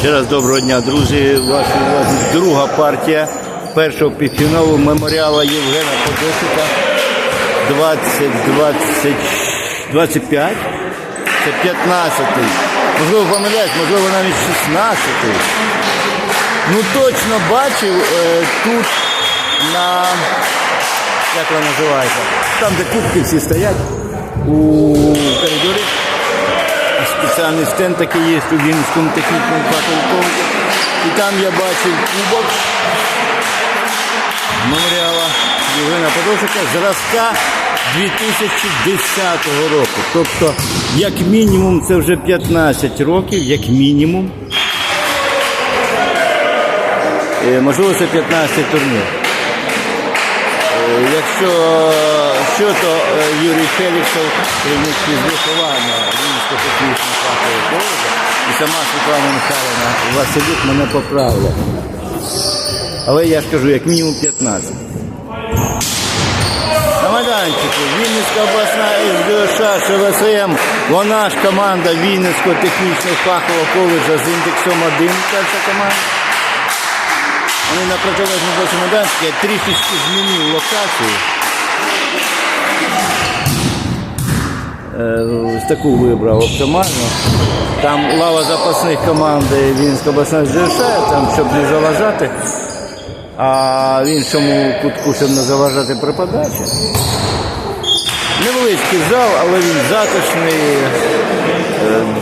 Ще раз доброго дня, друзі. Увазі друга партія першого півфіналу меморіала Євгена Подосика 20, 20, 25. Це 15-й. Можливо, помиляюсь, можливо, навіть 16-й. Ну точно бачив е, тут на як вона називається? Там, де кубки всі стоять у коридорі. Стенд такий є у Вінницькому технічному факультеті. І там я бачив кубок меморіала Євгена Подошика зразка 2010 року. Тобто, як мінімум, це вже 15 років, як мінімум. Е, Можливо, це 15 турнір. Якщо що, то е, Юрій Феліксов, керівник з виховання Вінницького технічного фахового коледжу, і сама Світлана Михайловна Василюк мене поправила. Але я ж кажу, як мінімум 15. На майданчику Вінницька обласна СДШ ШВСМ, вона ж команда Вінницького технічного фахового коледжу з індексом 1, перша команда. Вони на протилежному майданчика я трішечки змінив локацію. Е, таку вибрав оптимально. Там лава запасних команди Вінська обласна ЗШ, там щоб не заважати. А в іншому кутку, щоб не заважати при подачі. Невеличкий зал, але він затишний,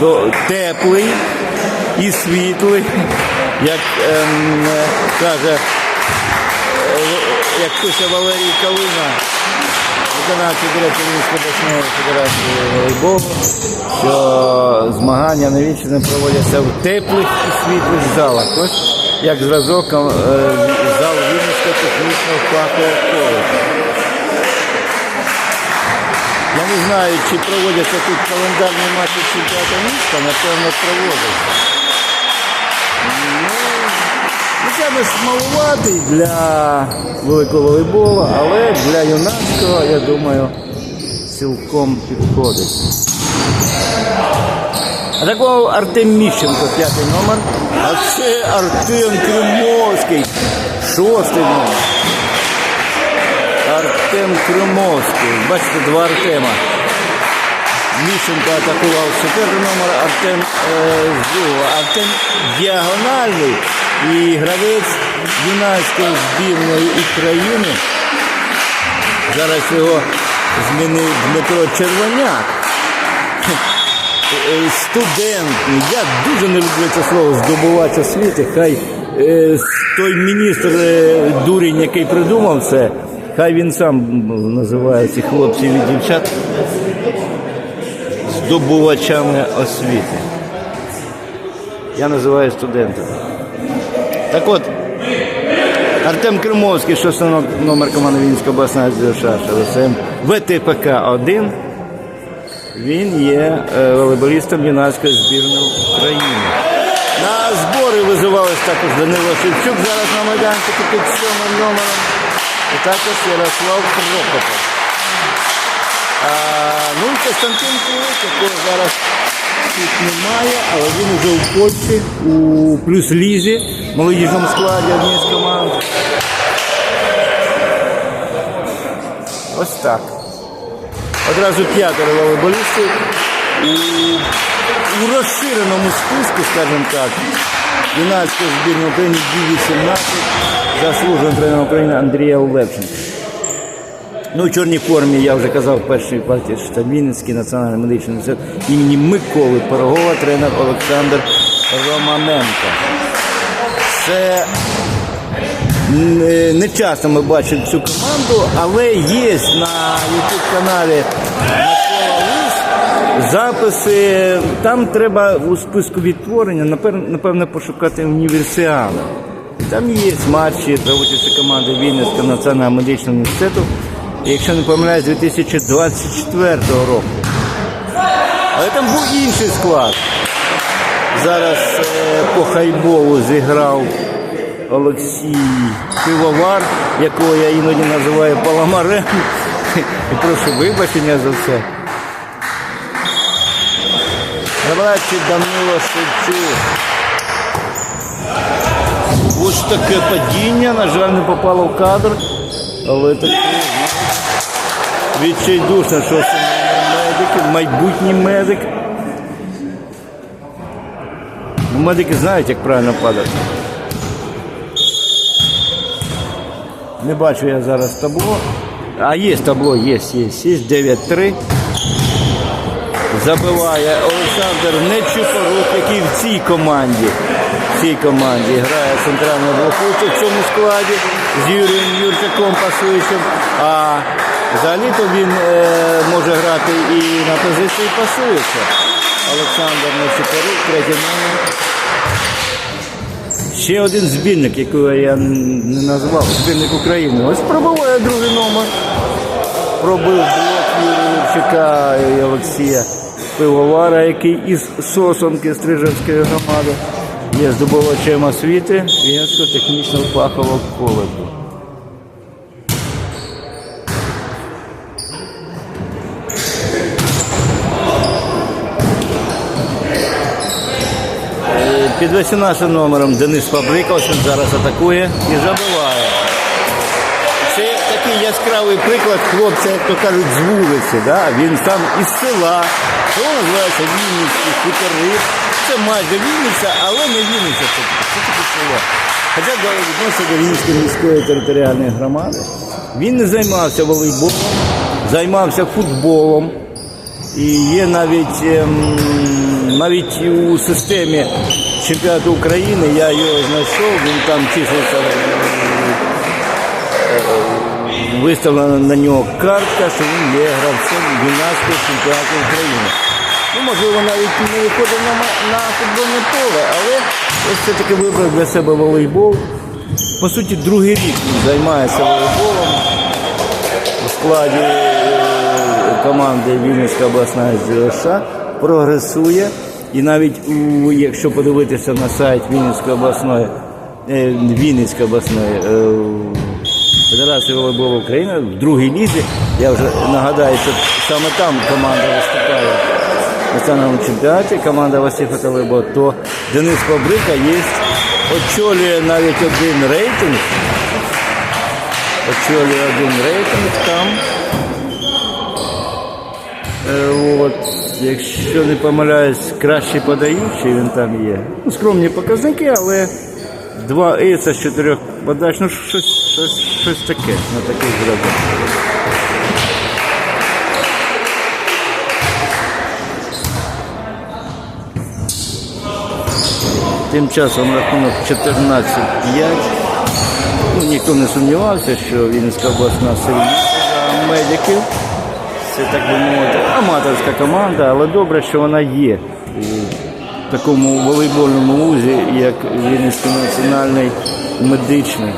е, теплий і світлий, як ем, каже, е, як пише Валерій Калина, виконавчий директор Вінської обласної федерації волейболу, що змагання на Вінщині проводяться в теплих і світлих залах. Ось як зразок е, зал Вінницького технічного фахового. Я не знаю, чи проводяться тут календарні матчі чемпіонату міста, напевно, проводяться. Звичайно малуватий для великого волейболу, але для юнацького, я думаю, цілком підходить. А такого Артем Міщенко, п'ятий номер. А це Артем Кримовський, шостий номер. Артем Кримовський. Бачите, два Артема. Міщенко атакував чотирного номера, Артем е. Артем діагональний і гравець юнацької збірної України. Зараз його змінив Дмитро Червоняк. Е, Студент. Я дуже не люблю це слово здобувач освіти. Хай е, той міністр дурень, який придумав це, хай він сам називає цих хлопців і дівчат здобувачами освіти. Я називаю студентами. Так от, Артем Кримовський, що номер команди Вінської обласної ЗШ ШВСМ ВТПК 1. Він є е, волейболістом юнацької збірної України. На збори визивались також Данило Шевчук, зараз на майданчику під сьомим номером. І також Ярослав Прокопов. Ну і Костянтин Кулик, якого зараз тут немає, але він вже у Польщі, у плюс-лізі, молодіжному складі однієї з команд. Ось так. Одразу п'ятеро волейболістів у, у розширеному списку, скажімо так, юнацької збірної України Ді-18 заслужений тренер України Андрія Левченка. Ну, у чорній формі, я вже казав, в першій партії штаб Вінницький національний медичний університет імені Миколи Пирогова, тренер Олександр Романенко. Це не часто ми бачимо цю команду, але є на youtube каналі записи. Там треба у списку відтворення, напевно пошукати універсіали. Там є матчі участі команди Вінницького національного медичного університету, якщо не помиляюсь, 2024 року. Але там був інший склад. Зараз е, по хайболу зіграв Олексій Пивовар, якого я іноді називаю Паламарем. І прошу вибачення за це. Гравачі Данило Шевчук. Ось таке падіння, на жаль, не попало в кадр, але таке відчайдушно, що це медики, майбутній медик. Ну, медики знають, як правильно падати. Не бачу я зараз табло. А є табло, є, є, є. 9-3. Забиває Олександр Нечупорук, який в цій команді. В цій команді грає центрального блокуюча в цьому складі з Юрієм Юрчаком пасуючим. А взагалі-то він е, може грати і на позиції пасуюча. Олександр Нечупорук, третій номер. Ще один збірник, якого я не назвав, збірник України. Ось пробиває другий номер. Пробив блок Юрчика і Олексія Пивовара, який із Сосонки Стрижевської громади є здобувачем освіти Вінницького технічного фахового коледжу. Під 18 номером Денис Фабрика, зараз атакує і забиває. Це такий яскравий приклад хлопця, як то кажуть, з вулиці. Да? Він сам із села, що називається Вінницький хутори. Це майже Вінниця, але не Вінниця, це, таке село. Хоча відноситься до Вінницької міської територіальної громади. Він не займався волейболом, займався футболом. І є навіть, ем, навіть у системі чемпіонату України, я його знайшов, він там числився виставлена на нього картка, що він є гравцем юнацького чемпіонату України. Ну, можливо, навіть не виходив на, на футбольне поле, але все-таки вибрав для себе волейбол. По суті, другий рік він займається волейболом у складі е, команди Вінницька обласна ЗШ прогресує. І навіть якщо подивитися на сайт Вінницької обласної, е, Вінницької обласної е, Федерації волейболу України в другій лізі, я вже нагадаю, що саме там команда виступає в національному чемпіонаті, команда Васифа Талибо, то Денис Фабрика є, очолює навіть один рейтинг. Очолює один рейтинг там. Е, от, якщо не помиляюсь, кращий подаючий він там є. Ну, скромні показники, але два ейса з чотирьох подач, ну щось, щось, щось таке на таких зробив. Тим часом рахунок 14-5. Ну, ніхто не сумнівався, що Вінницька обласна сильніша за медиків. Це так би мовити, аматорська команда, але добре, що вона є у такому волейбольному вузі, як Вінницький національний медичний.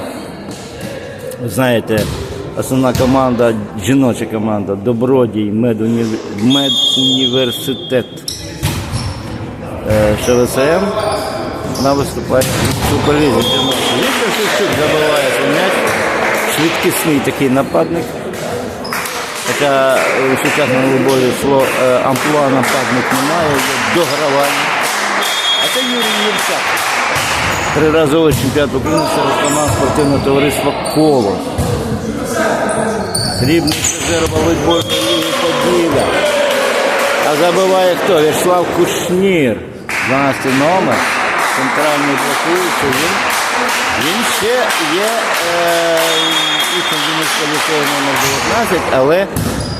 Знаєте, основна команда, жіноча команда Добродій медунів- медуніверситет е, ШВСМ. Вона виступає в суперлізі. Шевчук забиває м'яч. Швидкісний такий нападник. Хоча у сучасному волейболі слово е, амплуа нападник немає, є догравання. А це Юрій Євчак. Триразовий чемпіонат України серед команд спортивного товариства Коло. Срібний призер волейбольної ліги Поділля. А забиває хто? Вячеслав Кушнір. 12 номер. Центральний блокуючий. Він, він ще є е, учнем Вінницького ліцею номер 19, але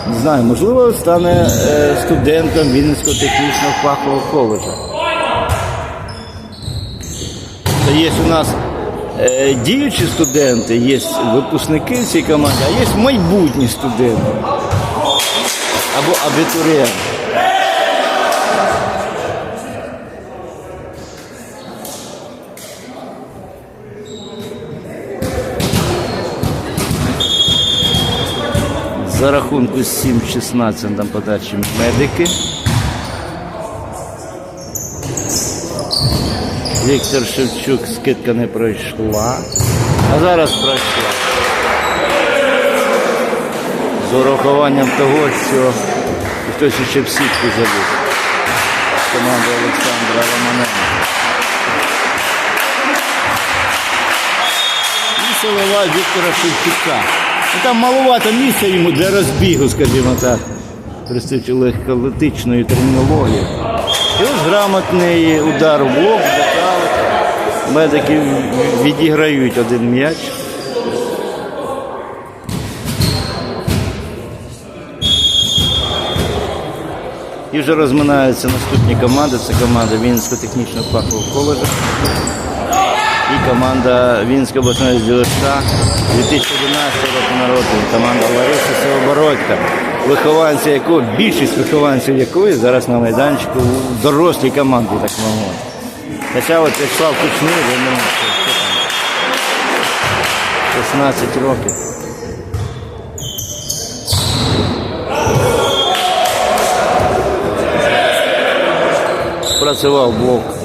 не знаю, можливо, стане е, студентом Вінницького технічного фахового коледжу. То є у нас е, діючі студенти, є випускники в цій команді, а є майбутні студенти або абітурієнти. За рахунку 7-16 на подачі медики. Віктор Шевчук скидка не пройшла. А зараз пройшла. З урахуванням того, що хтось ще в сітку забув. Команда Олександра Романенка. голова Віктора Шевчука. Там маловато місця йому для розбігу, скажімо так. Простите легкоатлетичної термінології. І ось грамотний удар в нокаут. Медики відіграють один м'яч. І вже розминаються наступні команди. Це команда Вінницького технічного фахового коледжу і команда Вінська обласної ДЮСШ 2011 року народження. Команда Лариси Севобородька, вихованці якої, більшість вихованців якої зараз на майданчику дорослій команді, так мовити. Хоча от Вячеслав Кучний, він ну, 16 років. Спрацював блок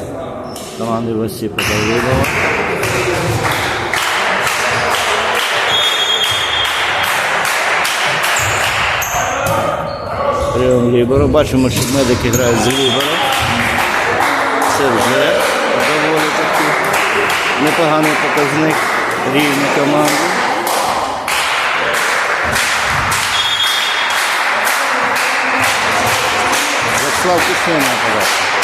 команди Васіпа Давидова. Прийом Ліберу. Бачимо, що медики грають з Лібером. Це вже доволі такий непоганий показник рівня команди. Вячеслав Кушнин нападав.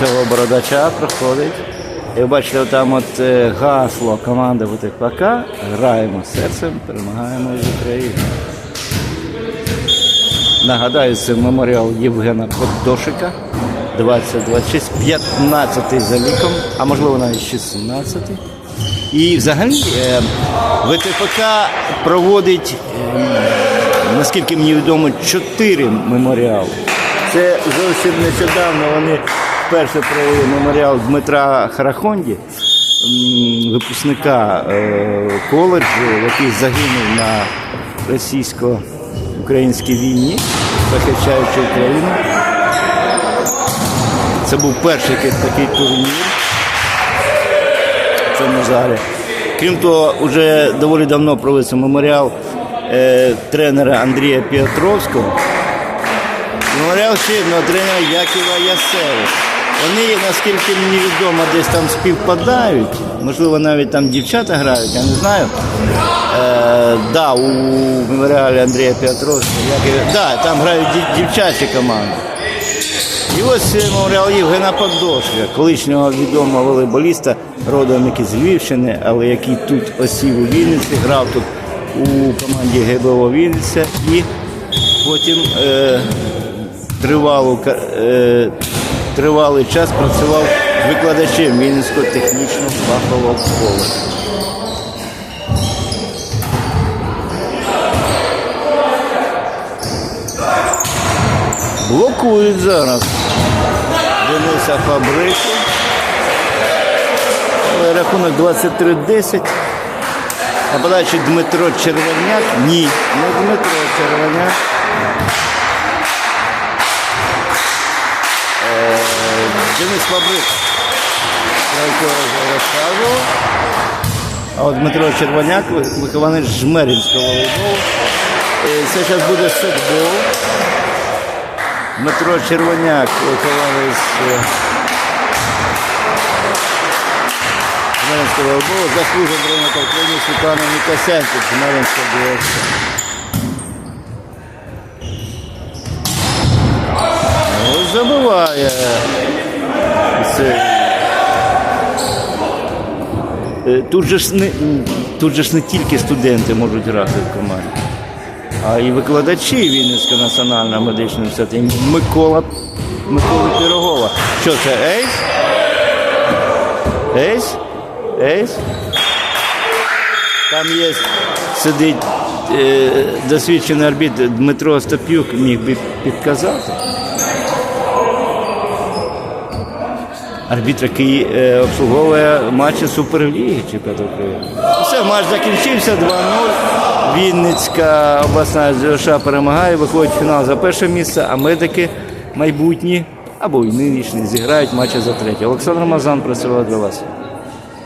Цього бородача проходить. І ви бачите, там от е, гасло команди ВТПК. Граємо серцем, перемагаємо з України. Нагадаю, це меморіал Євгена Поддошика. 2026, 15 за ліком, а можливо навіть 16. І взагалі е, ВТПК проводить, е, наскільки мені відомо, чотири меморіали. Це зовсім нещодавно вони вперше провели меморіал Дмитра Харахонді, випускника е, коледжу, який загинув на російсько-українській війні, захищаючи Україну. Це був перший такий турнір в цьому залі. Крім того, вже доволі давно проводиться меморіал е, тренера Андрія Петровського. Меморіал ще одного тренера Якова Ясеви. Вони, наскільки мені відомо, десь там співпадають. Можливо, навіть там дівчата грають, я не знаю. Е, да, у меморіалі Андрія Петровського. Да, там грають дів- дівчачі команди. І ось е, меморіал Євгена Поддошка, колишнього відомого волейболіста, родом який з Львівщини, але який тут осів у Вінниці, грав тут у команді ГБО Вінниця і потім е, тривалу, е, тривалий час працював викладачем Вінницького технічного фахового коледжу. Блокують зараз Дениса Фабрику. Рахунок 23-10. Нападаючи Дмитро Червоняк. Ні, не Дмитро Червоняк. Денис розказував. А от Дмитро Червоняк, вихованець Жмеринського волейболу. Е, Це зараз буде сетбол. Дмитро Червоняк, вихованець е, Жмеринського волейболу, заслужив тренер України Світлана Мікасенко, Жмеринська дирекція. Ну, забиває це. Е, Тут же, ж не, тут же ж не тільки студенти можуть грати в команді, а і викладачі Вінницького національного медичного університету Микола Микола Пірогова. Що це, Ейс? Ейс? Ейс? Там є, сидить е, досвідчений арбітр Дмитро Остап'юк, міг би підказати. Арбітр, який е, обслуговує матчі Суперліги Чемпіонату України. Все, матч закінчився 2-0. Вінницька обласна ЗШ перемагає, виходить в фінал за перше місце, а медики майбутні або й нинішні зіграють матчі за третє. Олександр Мазан працював для вас.